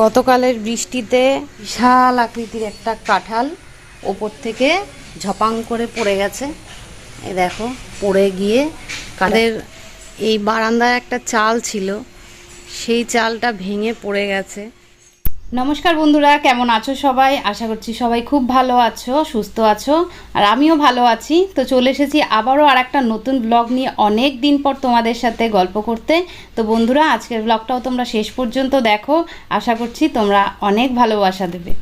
গতকালের বৃষ্টিতে বিশাল আকৃতির একটা কাঁঠাল ওপর থেকে ঝপাং করে পড়ে গেছে। এই দেখো, পড়ে গিয়ে কাদের এই বারান্দায় একটা চাল ছিল। সেই চালটা ভেঙে পড়ে গেছে। নমস্কার বন্ধুরা, কেমন আছো সবাই? আশা করছি সবাই খুব ভালো আছো, সুস্থ আছো, আর আমিও ভালো আছি। তো চলে এসেছি আবারও আর একটা নতুন ব্লগ নিয়ে অনেক দিন পর তোমাদের সাথে গল্প করতে। তো বন্ধুরা, আজকের ব্লগটাও তোমরা শেষ পর্যন্ত দেখো। আশা করছি তোমরা অনেক ভালোবাসা দেবে।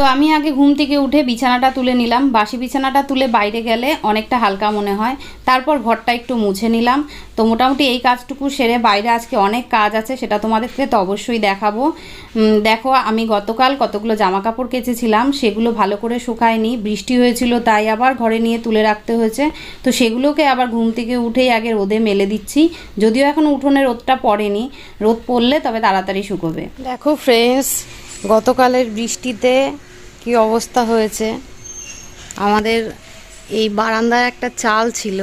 তো আমি আগে ঘুম থেকে উঠে বিছানাটা তুলে নিলাম। বাসি বিছানাটা তুলে বাইরে গেলে অনেকটা হালকা মনে হয়। তারপর ঘরটা একটু মুছে নিলাম। তো মোটামুটি এই কাজটুকু সেরে বাইরে আজকে অনেক কাজ আছে, সেটা তোমাদেরকে তো অবশ্যই দেখাবো। দেখো, আমি গতকাল কতগুলো জামা কাপড় কেচেছিলাম, সেগুলো ভালো করে শুকায়নি। বৃষ্টি হয়েছিল, তাই আবার ঘরে নিয়ে তুলে রাখতে হয়েছে। তো সেগুলোকে আবার ঘুম থেকে উঠেই আগে রোদে মেলে দিচ্ছি। যদিও এখন উঠোনে রোদটা পড়েনি। রোদ পড়লে তবে তাড়াতাড়ি শুকোবে। দেখো ফ্রেন্ডস গতকালের বৃষ্টিতে কি অবস্থা হয়েছে? আমাদের এই বারান্দায় একটা চাল ছিল।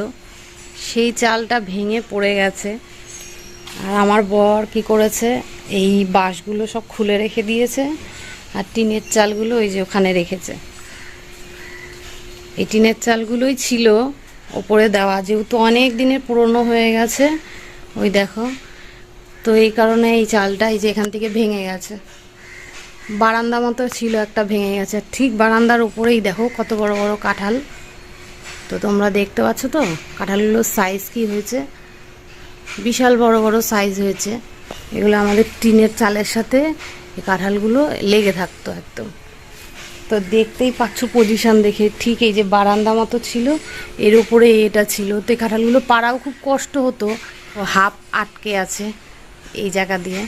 সেই চালটা ভেঙে পড়ে গেছে। আর আমার বর কি করেছে? এই বাঁশগুলো সব খুলে রেখে দিয়েছে। আর টিনের চালগুলো ওই যে ওখানে রেখেছে। এই টিনের চালগুলোই ছিল ওপরে দেওয়া। যেহেতু অনেক দিনের পুরনো হয়ে গেছে, ওই দেখো। তো এই কারণে এই চালটা এই যে এখান থেকে ভেঙে গেছে। বারান্দা মতো ছিল, একটা ভেঙে গেছে। ঠিক বারান্দার উপরেই দেখো কত বড় বড় কাঁঠাল। তো তোমরা দেখতে পাচ্ছ তো, কাঁঠালগুলোর সাইজ কি হয়েছে? বিশাল বড় বড় সাইজ হয়েছে। এগুলো আমাদের টিনের চালের সাথে এই কাঁঠালগুলো লেগে থাকতো একদম। তো দেখতেই পাচ্ছ পজিশন দেখে, ঠিক এই যে বারান্দা মতো ছিল, এর উপরে এটা ছিল। তো কাঁঠালগুলো পাড়াও খুব কষ্ট হতো হাফ আটকে আছে এই জায়গা দিয়ে।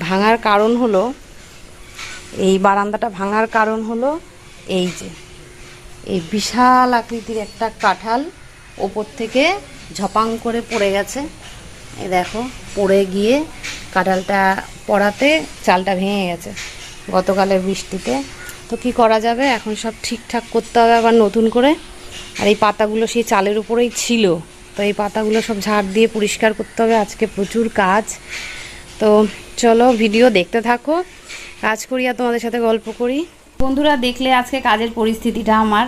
ভাঙার কারণ হলো এই বারান্দাটা ভাঙার কারণ হলো এই যে, এই বিশাল আকৃতির একটা কাঁঠাল ওপর থেকে ঝপাং করে পড়ে গেছে। এই দেখো, পড়ে গিয়ে কাঁঠালটা পড়াতে চালটা ভেঙে গেছে গতকালের বৃষ্টিতে। তো কি করা যাবে? এখন সব ঠিকঠাক করতে হবে আবার নতুন করে। আর এই পাতাগুলো সেই চালের উপরেই ছিল। তো এই পাতাগুলো সব ঝাড় দিয়ে পরিষ্কার করতে হবে। আজকে প্রচুর কাজ। তো চলো, ভিডিও দেখতে থাকো। কাজ করি আর তোমাদের সাথে গল্প করি। বন্ধুরা, দেখলে আজকে কাজের পরিস্থিতিটা আমার।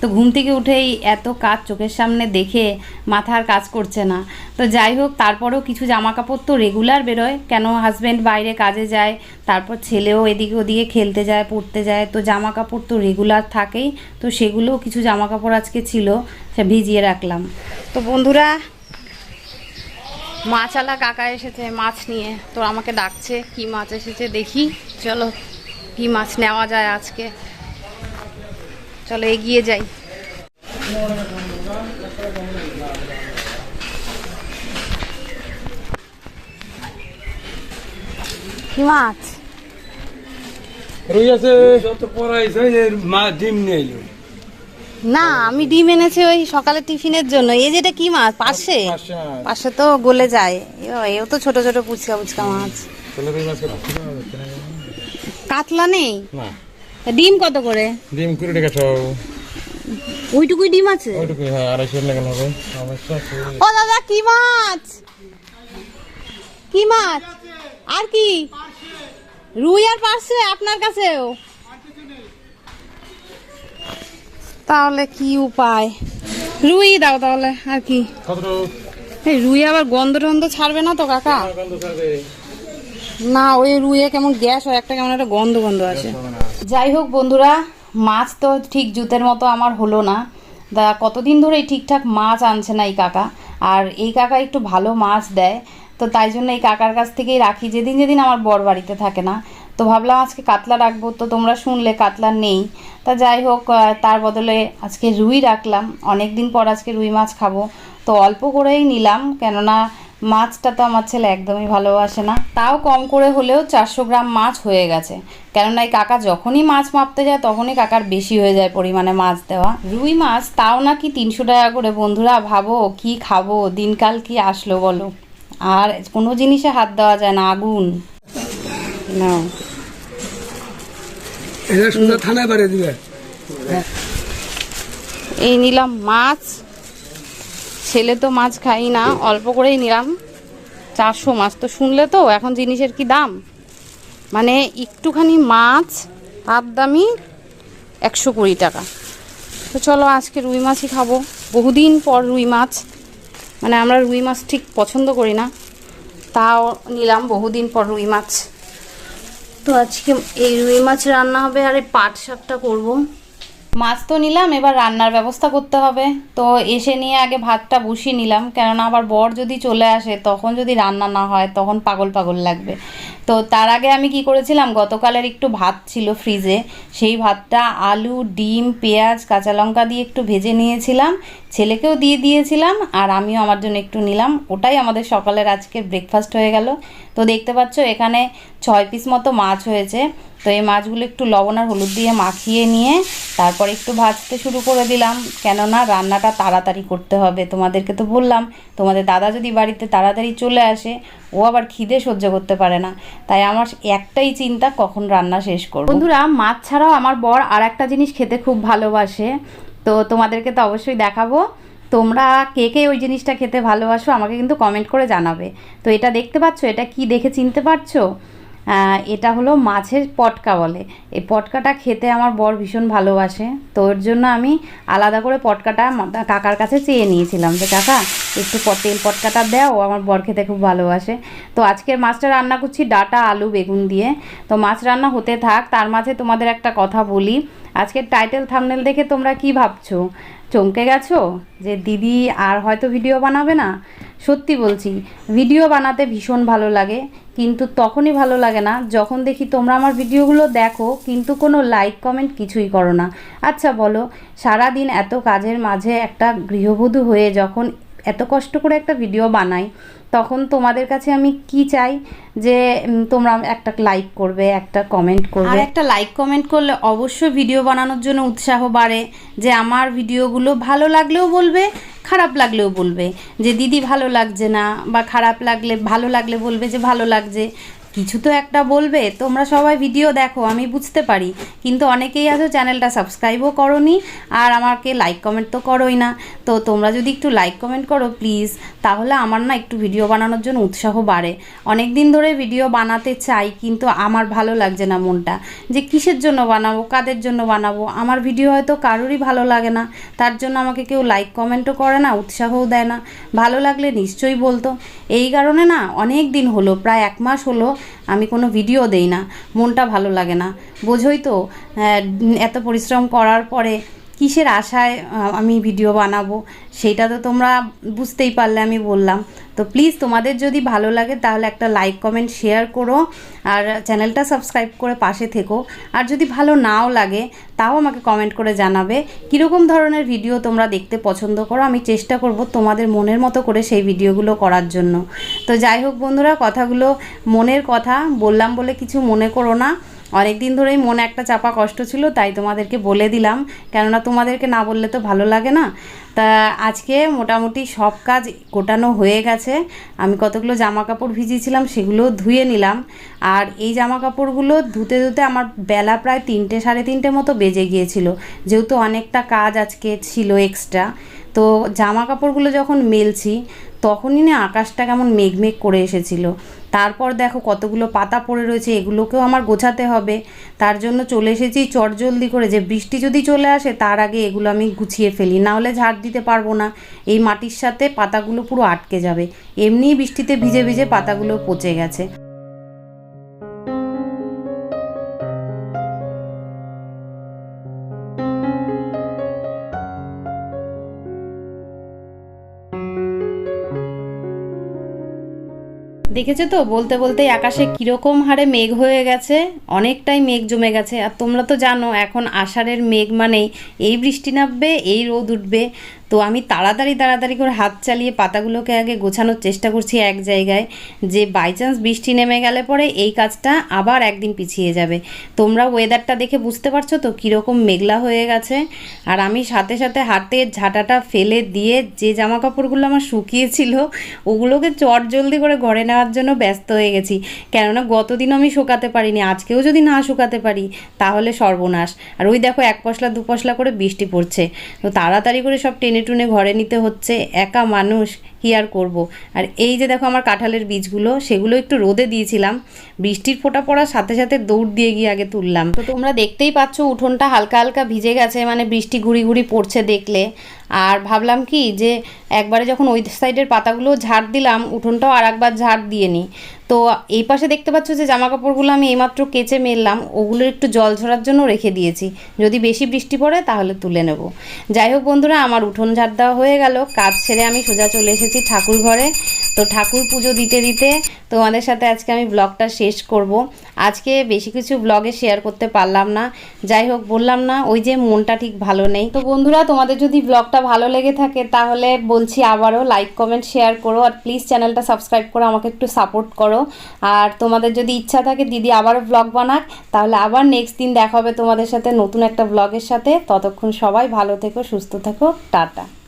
তো ঘুম থেকে উঠেই এত কাজ চোখের সামনে দেখে মাথার কাজ করছে না। তো যাই হোক, তারপরেও কিছু জামা কাপড় তো রেগুলার বেরোয়। কেন হাজব্যান্ড বাইরে কাজে যায়, তারপর ছেলেও এদিকে ওদিকে খেলতে যায়, পড়তে যায়। তো জামা কাপড় তো রেগুলার থাকেই। তো সেগুলোও কিছু জামা কাপড় আজকে ছিল, সে ভিজিয়ে রাখলাম। তো বন্ধুরা মাছালা কাকা এসেছে মাছ নিয়ে। তো আমাকে ডাকছে, কি মাছ এসেছে দেখি। চলো কি মাছ নেওয়া যায় আজকে? চলো এগিয়ে যাই। কি মাছ? রুই আছে। যত পড়াইছে এর মা ডিম নিয়ে এলো না আমি ডিম এনেছি ওই সকালে টিফিনের জন্য। এই যেটা কি মাছ? পাশে? পাশে। তো গলে যায়। এও তো ছোট ছোট পুচকা পুচকা মাছ কাতলা নেই? না। ডিম কত করে? ডিম কুড়ি টাকা সব। ওইটুকুই ডিম আছে? ওইটুকু হ্যাঁ আড়াইশো লাগানো হবে। ও দাদা কি মাছ? কি মাছ? আর কি? রুই আর পারছে আপনার কাছেও? তাহলে কি উপায়? রুই দাও তাহলে আর কি? কত এই রুই আবার গন্ধ টন্ধ ছাড়বে না তো কাকা? গন্ধ ছাড়বে। না ওই রুইয়ে কেমন গ্যাস হয় একটা কেমন একটা গন্ধ গন্ধ আছে যাই হোক বন্ধুরা মাছ তো ঠিক জুতের মতো আমার হলো না। দা কতদিন ধরেই ঠিকঠাক মাছ আনছে না এই কাকা আর এই কাকা একটু ভালো মাছ দেয় তো তাই জন্য এই কাকার কাছ থেকেই রাখি। যেদিন যেদিন আমার বর বাড়িতে থাকে না তো ভাবলাম আজকে কাতলা রাখব তো তোমরা শুনলে কাতলা নেই। তা যাই হোক তার বদলে আজকে রুই রাখলাম অনেক দিন পর আজকে রুই মাছ খাব তো অল্প করেই নিলাম কেননা মাছটা তো আমার ছেলে একদমই ভালোবাসে না। তাও কম করে হলেও চারশো গ্রাম মাছ হয়ে গেছে। কেননা এই কাকা যখনই মাছ মাপতে যায় তখনই কাকার বেশি হয়ে যায় পরিমাণে মাছ দেওয়া। রুই মাছ তাও নাকি তিনশো টাকা করে। বন্ধুরা ভাবো কি খাব? দিনকাল কি আসলো বলো? আর কোনো জিনিসে হাত দেওয়া যায় না আগুন। না। সুন্দর থানায় দিবে। এই নিলাম মাছ। ছেলে তো মাছ খাই না, অল্প করেই নিলাম। চারশো মাছ। তো শুনলে তো, এখন জিনিসের কি দাম? মানে একটুখানি মাছ তার দামি একশো কুড়ি টাকা। তো চলো আজকে রুই মাছই খাব। বহুদিন পর রুই মাছ। মানে আমরা রুই মাছ ঠিক পছন্দ করি না। তাও নিলাম বহুদিন পর রুই মাছ। তো আজকে এই রুই মাছ রান্না হবে আর এই পাট শাকটা করব। মাছ তো নিলাম, এবার রান্নার ব্যবস্থা করতে হবে। তো এসে নিয়ে আগে ভাতটা বসিয়ে নিলাম, কেননা আবার বর যদি চলে আসে, তখন যদি রান্না না হয়, তখন পাগল পাগল লাগবে। তো তার আগে আমি কি করেছিলাম, গতকালের একটু ভাত ছিল ফ্রিজে সেই ভাতটা আলু, ডিম, পেঁয়াজ, কাঁচা লঙ্কা দিয়ে একটু ভেজে নিয়েছিলাম। ছেলেকেও দিয়ে দিয়েছিলাম আর আমিও আমার জন্য একটু নিলাম। ওটাই আমাদের সকালের আজকের ব্রেকফাস্ট হয়ে গেল। তো দেখতে পাচ্ছ এখানে ছয় পিস মতো মাছ হয়েছে। তো এই মাছগুলো একটু লবণ আর হলুদ দিয়ে মাখিয়ে নিয়ে তারপর একটু ভাজতে শুরু করে দিলাম। কেননা রান্নাটা তাড়াতাড়ি করতে হবে, তোমাদেরকে তো বললাম। তোমাদের দাদা যদি বাড়িতে তাড়াতাড়ি চলে আসে, ও আবার খিদে সহ্য করতে পারে না। তাই আমার একটাই চিন্তা, কখন রান্না শেষ করব। বন্ধুরা, মাছ ছাড়াও আমার বর আর একটা জিনিস খেতে খুব ভালোবাসে। তো তোমাদেরকে তো অবশ্যই দেখাবো। তোমরা কে কে ওই জিনিসটা খেতে ভালোবাসো আমাকে কিন্তু কমেন্ট করে জানাবে। তো এটা দেখতে পাচ্ছ? এটা কি দেখে চিনতে পারছ? এটা হলো মাছের পটকা বলে। এই পটকাটা খেতে আমার বর ভীষণ ভালোবাসে। তো ওর জন্য আমি আলাদা করে পটকাটা কাকার কাছে চেয়ে নিয়েছিলাম যে, কাকা, একটু তেল পটকাটা দাও আমার বর খেতে খুব ভালোবাসে। তো আজকের মাছটা রান্না করছি ডাটা, আলু, বেগুন দিয়ে। তো মাছ রান্না হতে থাক, তার মাঝে তোমাদের একটা কথা বলি। আজকের টাইটেল থামনেল দেখে তোমরা কি ভাবছ? চমকে গেছো? যে দিদি আর হয়তো ভিডিও বানাবে না? সত্যি বলছি ভিডিও বানাতে ভীষণ ভালো লাগে, কিন্তু তখনই ভালো লাগে না যখন দেখি তোমরা আমার ভিডিওগুলো দেখো, কিন্তু কোনো লাইক কমেন্ট কিছুই করো না। আচ্ছা বলো সারা দিন এত কাজের মাঝে একটা গৃহবধূ হয়ে যখন এত কষ্ট করে একটা ভিডিও বানাই তখন তোমাদের কাছে আমি কি চাই? যে তোমরা একটা লাইক করবে, একটা কমেন্ট করবে। আর একটা লাইক কমেন্ট করলে অবশ্যই ভিডিও বানানোর জন্য উৎসাহ বাড়ে। যে, আমার ভিডিওগুলো ভালো লাগলেও বলবে, খারাপ লাগলেও বলবে। যে, দিদি ভালো লাগছে না, বা খারাপ লাগলে, ভালো লাগলে বলবে যে, ভালো লাগছে। কিছু তো একটা বলবে, তোমরা সবাই ভিডিও দেখো, আমি বুঝতে পারি। কিন্তু অনেকেই আছো চ্যানেলটা সাবস্ক্রাইবও করনি, আর আমাকে লাইক কমেন্ট তো করোই না। তো তোমরা যদি একটু লাইক কমেন্ট করো প্লিজ তাহলে আমার না একটু ভিডিও বানানোর জন্য উৎসাহ বাড়ে। অনেক দিন ধরে ভিডিও বানাতে চাই, কিন্তু আমার ভালো লাগছে না মনটা। যে কিসের জন্য বানাবো, কাদের জন্য বানাবো? আমার ভিডিও হয়তো কারোরই ভালো লাগে না। তার জন্য আমাকে কেউ লাইক কমেন্টও করে না, উৎসাহও দেয় না। ভালো লাগলে নিশ্চয়ই বলতো। এই কারণে না অনেক দিন হলো, প্রায় এক মাস হলো আমি কোনো ভিডিও দেই না, মনটা ভালো লাগে না। বোঝোই তো এত পরিশ্রম করার পরে কিসের আশায় আমি ভিডিও বানাবো সেটা তো তোমরা বুঝতেই পারলে আমি বললাম। তো প্লিজ তোমাদের যদি ভালো লাগে তাহলে একটা লাইক কমেন্ট শেয়ার করো আর চ্যানেলটা সাবস্ক্রাইব করে পাশে থেকো। আর যদি ভালো নাও লাগে তাও আমাকে কমেন্ট করে জানাবে। কীরকম ধরনের ভিডিও তোমরা দেখতে পছন্দ করো, আমি চেষ্টা করব তোমাদের মনের মতো করে সেই ভিডিওগুলো করার জন্য। তো যাই হোক বন্ধুরা, কথাগুলো মনের কথা, বললাম বলে কিছু মনে করো না। অনেক দিন ধরেই মনে একটা চাপা কষ্ট ছিল, তাই তোমাদেরকে বলে দিলাম। কেননা তোমাদেরকে না বললে তো ভালো লাগে না। তা আজকে মোটামুটি সব কাজ গোটানো হয়ে গেছে। আমি কতগুলো জামা কাপড় ভিজিয়েছিলাম সেগুলো ধুয়ে নিলাম। আর এই জামা কাপড়গুলো ধুতে ধুতে আমার বেলা প্রায় তিনটে, সাড়ে তিনটে মতো বেজে গিয়েছিল। যেহেতু অনেকটা কাজ আজকে ছিল এক্সট্রা তো জামা কাপড়গুলো যখন মেলছি তখনই না আকাশটা কেমন মেঘমেঘ করে এসেছিল। তারপর দেখো কতগুলো পাতা পড়ে রয়েছে, এগুলোকেও আমার গোছাতে হবে। তার জন্য চলে এসেছি চটজলদি করে। যে বৃষ্টি যদি চলে আসে, তার আগে এগুলো আমি গুছিয়ে ফেলি। নাহলে ঝাড় দিতে পারব না। এই মাটির সাথে পাতাগুলো পুরো আটকে যাবে। এমনিই বৃষ্টিতে ভিজে ভিজে পাতাগুলো পচে গেছে। দেখেছ তো? বলতে বলতেই আকাশে কীরকম হারে মেঘ হয়ে গেছে, অনেকটাই মেঘ জমে গেছে। আর তোমরা তো জানো, এখন আষাঢ়ের মেঘ মানেই এই বৃষ্টি নামবে, এই রোদ উঠবে। তো আমি তাড়াতাড়ি তাড়াতাড়ি করে হাত চালিয়ে পাতাগুলোকে আগে গোছানোর চেষ্টা করছি এক জায়গায়, যে বাই চান্স বৃষ্টি নেমে গেলে পরে এই কাজটা আবার একদিন পিছিয়ে যাবে। তোমরা ওয়েদারটা দেখে বুঝতে পারছ তো কীরকম মেঘলা হয়ে গেছে? আর আমি সাথে সাথে হাতের ঝাঁটাটা ফেলে দিয়ে যে জামা কাপড়গুলো আমার শুকিয়েছিল, ওগুলোকে চট জলদি করে ঘরে নেওয়ার জন্য ব্যস্ত হয়ে গেছি। কেননা গতদিন আমি শুকাতে পারিনি, আজকেও যদি না শুকাতে পারি, তাহলে সর্বনাশ। আর ওই দেখো এক পশলা, দু পশলা করে বৃষ্টি পড়ছে। তো তাড়াতাড়ি করে সব টেনে টুনে ঘরে নিতে হচ্ছে, একা মানুষ কি আর করব? আর এই যে দেখো আমার কাঁঠালের বীজগুলো, সেগুলো একটু রোদে দিয়েছিলাম। বৃষ্টির ফোটা পড়ার সাথে সাথে দৌড় দিয়ে গিয়ে আগে তুললাম। তো তোমরা দেখতেই পাচ্ছ উঠোনটা হালকা হালকা ভিজে গেছে মানে বৃষ্টি ঘুরি ঘুরি পড়ছে দেখলে। আর ভাবলাম কি যে একবারে যখন ওই সাইডের পাতাগুলো ঝাড় দিলাম, উঠোনটাও আর একবার ঝাড় দিয়ে নিই। তো এই পাশে দেখতে পাচ্ছ যে জামা কাপড়গুলো আমি এইমাত্র কেচে মেললাম, ওগুলো একটু জল ঝরার জন্য রেখে দিয়েছি। যদি বেশি বৃষ্টি পড়ে তাহলে তুলে নেব। যাই হোক বন্ধুরা, আমার উঠোন ঝাড় দেওয়া হয়ে গেল, কাজ ছেড়ে আমি সোজা চলে এসেছি ঠাকুর ঘরে তো ঠাকুর পুজো দিতে দিতে তোমাদের সাথে আজকে আমি ব্লগটা শেষ করব। আজকে বেশি কিছু ব্লগে শেয়ার করতে পারলাম না। যাই হোক, বললাম না, ওই যে মনটা ঠিক ভালো নেই। তো বন্ধুরা, তোমাদের যদি ব্লগটা ভালো লেগে থাকে, তাহলে বলছি আবারও লাইক কমেন্ট শেয়ার করো। আর প্লিজ চ্যানেলটা সাবস্ক্রাইব করো আমাকে একটু সাপোর্ট করো। আর তোমাদের যদি ইচ্ছা থাকে, দিদি আবারও ব্লগ বানাক। তাহলে আবার নেক্সট দিন দেখা হবে তোমাদের সাথে নতুন একটা ব্লগের সাথে। ততক্ষণ সবাই ভালো থেকো, সুস্থ থেকো। টাটা।